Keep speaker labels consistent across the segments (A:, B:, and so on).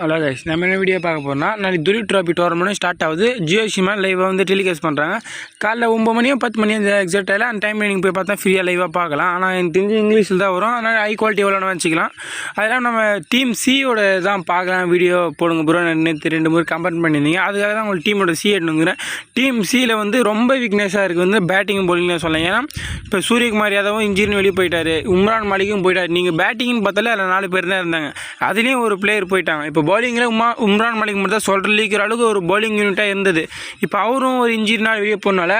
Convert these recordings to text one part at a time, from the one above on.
A: Hello guys நம்ம என்ன video பார்க்க போகிறோம்னா நாளைக்கு துரி ட்ராஃபி டோர்னமெண்ட் ஸ்டார்ட் ஆகுது. ஜியோ சிமா லைவாக வந்து டெலிகாஸ்ட் பண்ணுறாங்க காலைல ஒம்பது மணியோ பத்து மணியோ எக்ஸாக்ட் ஆகல அந்த டைமில் நீங்கள் போய் பார்த்தா ஃப்ரீயாக லைவாக பார்க்கலாம். ஆனால் எனக்கு தெரிஞ்சு இங்கிலீஷில் தான் வரும். அதனால் ஹை குவாலிட்டி எவ்வளோ வச்சுக்கலாம் அதெல்லாம் நம்ம டீம் சியோட தான் பார்க்கலாம். வீடியோ போடுங்க ப்ரோ நேற்று ரெண்டு மூணு கம்பேர் பண்ணியிருந்தீங்க. அதுக்காக தான் உங்களுக்கு டீமோட சி எடுத்துங்கிறேன் டீம் சியில் வந்து ரொம்ப வீக்னஸாக இருக்குது வந்து பேட்டிங் bowling சொல்லலாம். ஏன்னா இப்போ சூரியகுமார் யாதவும் இன்ஜினியர் வெளியே போயிட்டார். உம்ரான் மாலிக்கும் போயிட்டார். நீங்கள் பேட்டிங்னு பார்த்தாலே அதில் நாலு பேர் தான் இருந்தாங்க. அதுலேயும் ஒரு பிளேயர் போயிட்டாங்க. இப்போ பவுலிங்கில் உமா உம்ரான் மலிக் மட்டும் தான் சொல்கிறீக்கிற அளவுக்கு ஒரு பவுலிங் யூனிட்டாக இருந்தது. இப்போ அவரும் ஒரு இன்ஜினியர் வெளியே போனால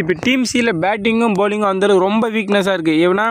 A: இப்போ டீம் சியில் பேட்டிங்கும் பவுலிங்கும் வந்தது ரொம்ப வீக்னஸாக இருக்குது ஏன்னா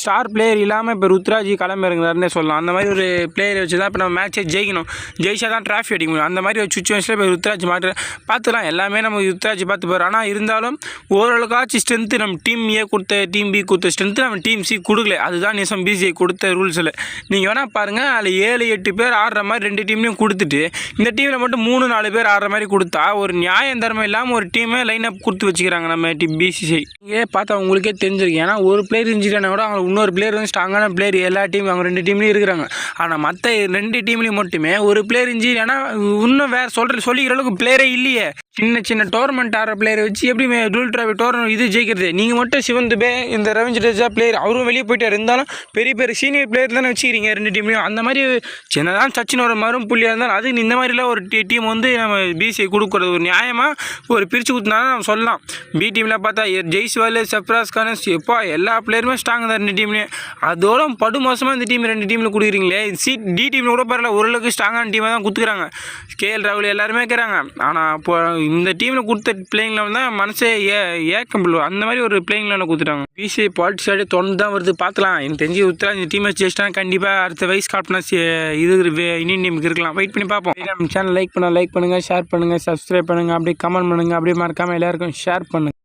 A: ஸ்டார் பிளேயர் இல்லாமல் இப்போ ருத்ராஜி கிளம்பி சொல்லலாம். அந்த மாதிரி ஒரு பிளேயரை வச்சு தான் இப்போ நம்ம மேட்சை ஜெயிக்கணும். ஜெயிச்சா தான் ட்ராஃபி அடிக்க முடியும். அந்த மாதிரி ஒரு சுச்சுவேஷனில் இப்போ ருத்ராஜ் மாற்று பார்த்துலாம் எல்லாமே நம்ம ருத்ராஜ் பார்த்து போகிறோம் ஆனால் இருந்தாலும் ஓரளவுக்காச்சும் ஸ்ட்ரென்த்து நம்ம டீம் ஏ கொடுத்த டீம் பி கொடுத்த ஸ்ட்ரென்த்து நம்ம டீம் சி கொடுக்கல. அதுதான் நிசம். பிசிஐ கொடுத்த ரூல்ஸில் நீங்கள் வேணால் பாருங்கள் அதில் ஏழு எட்டு பேர் ஆடுற மாதிரி ரெண்டு டீம்லையும் கொடுத்துட்டு இந்த டீமில் மட்டும் மூணு நாலு பேர் ஆடுற மாதிரி கொடுத்தா ஒரு நியாயம் தர்மம் இல்லாமல் ஒரு டீமை லைன் அப் கொடுத்து வச்சுக்கிறாங்க நம்ம டீம் பிசிசிஐ இங்கே பார்த்தா உங்களுக்கே தெரிஞ்சிருக்கு ஏன்னா ஒரு பிளேயர் இன்ஜினியர்னா கூட அவங்க இன்னொரு பிளேயர் வந்து ஸ்ட்ராங்கான பிளேயர் எல்லா டீம் அவங்க ரெண்டு டீம்லேயும் இருக்கிறாங்க. ஆனால் மற்ற ரெண்டு டீம்லேயும் மட்டுமே ஒரு பிளேயர் இன்ஜினியர்னா இன்னும் வேறு சொல்கிற சொல்லிக்கிற அளவுக்கு பிளேயரே இல்லையே. சின்ன சின்ன டோர்னமெண்ட் ஆடுற பிளேயரை வச்சு எப்படி டூல் டிராஃபி டோர்னமெண்ட் இது ஜெயிக்கிறது? நீங்கள் மட்டும் சிவன் துபே இந்த ரவிஞ்ச் ஜடேஜா பிளேயர் அவரும் வெளியே போயிட்டார். இருந்தாலும் பெரிய பெரிய சீனியர் பிளேயர் தானே வச்சுக்கிறீங்க ரெண்டு டீம்லையும் அந்த மாதிரி சின்னதான் சச்சின் ஒரு மரும் புள்ளியாக இருந்தாலும் அது இந்த மாதிரிலாம் ஒரு டீம் வந்து நம்ம பிசிஐ கொடுக்குறது ஒரு நியாயமாக ஒரு பிரித்து கொடுத்தனாலும் நம்ம சொல்லலாம். பி டீமில் பார்த்தா ஜெய்ஸ்வால் சப்ராஸ் கான் எப்பா எல்லா பிளேயருமே ஸ்ட்ராங் தான் ரெண்டு டீம்லேயும் அதோட படு மோசமாக இந்த டீம் ரெண்டு டீமில் கொடுக்குறீங்களே. சி டி டீமில் கூட பரவாயில்ல ஓரளவுக்கு ஸ்ட்ராங்கான டீமாக தான் கொடுத்துக்கிறாங்க கேஎல் ராகுல் எல்லாருமே இருக்கிறாங்க ஆனால் இப்போ இந்த டீமில் கொடுத்த பிளேயிங்கில் தான் மனசே ஏ ஏக்கம் அந்த மாதிரி ஒரு பிளேயிங்கில் கொடுத்துட்டாங்க. பிசி பாலிட்டிக்ஸ் ஆடி தொடர்ந்து தான் வருது பார்க்கலாம் எனக்கு தெரிஞ்சு உத்தரா இந்த டீமை ஜெயிச்சிட்டா கண்டிப்பாக அடுத்த வயசு காட்டினா இது வே- இந்தியன் டீமுக்கு இருக்கலாம். வெயிட் பண்ணி பார்ப்போம் நம்ம சேனல் லைக் பண்ண லைக் பண்ணுங்கள் ஷேர் பண்ணுங்கள் சப்ஸ்கிரைப் பண்ணுங்கள் அப்படியே கமெண்ட் பண்ணுங்கள் அப்படியே மறக்காமல் எல்லாருக்கும் ஷேர் பண்ணுங்கள்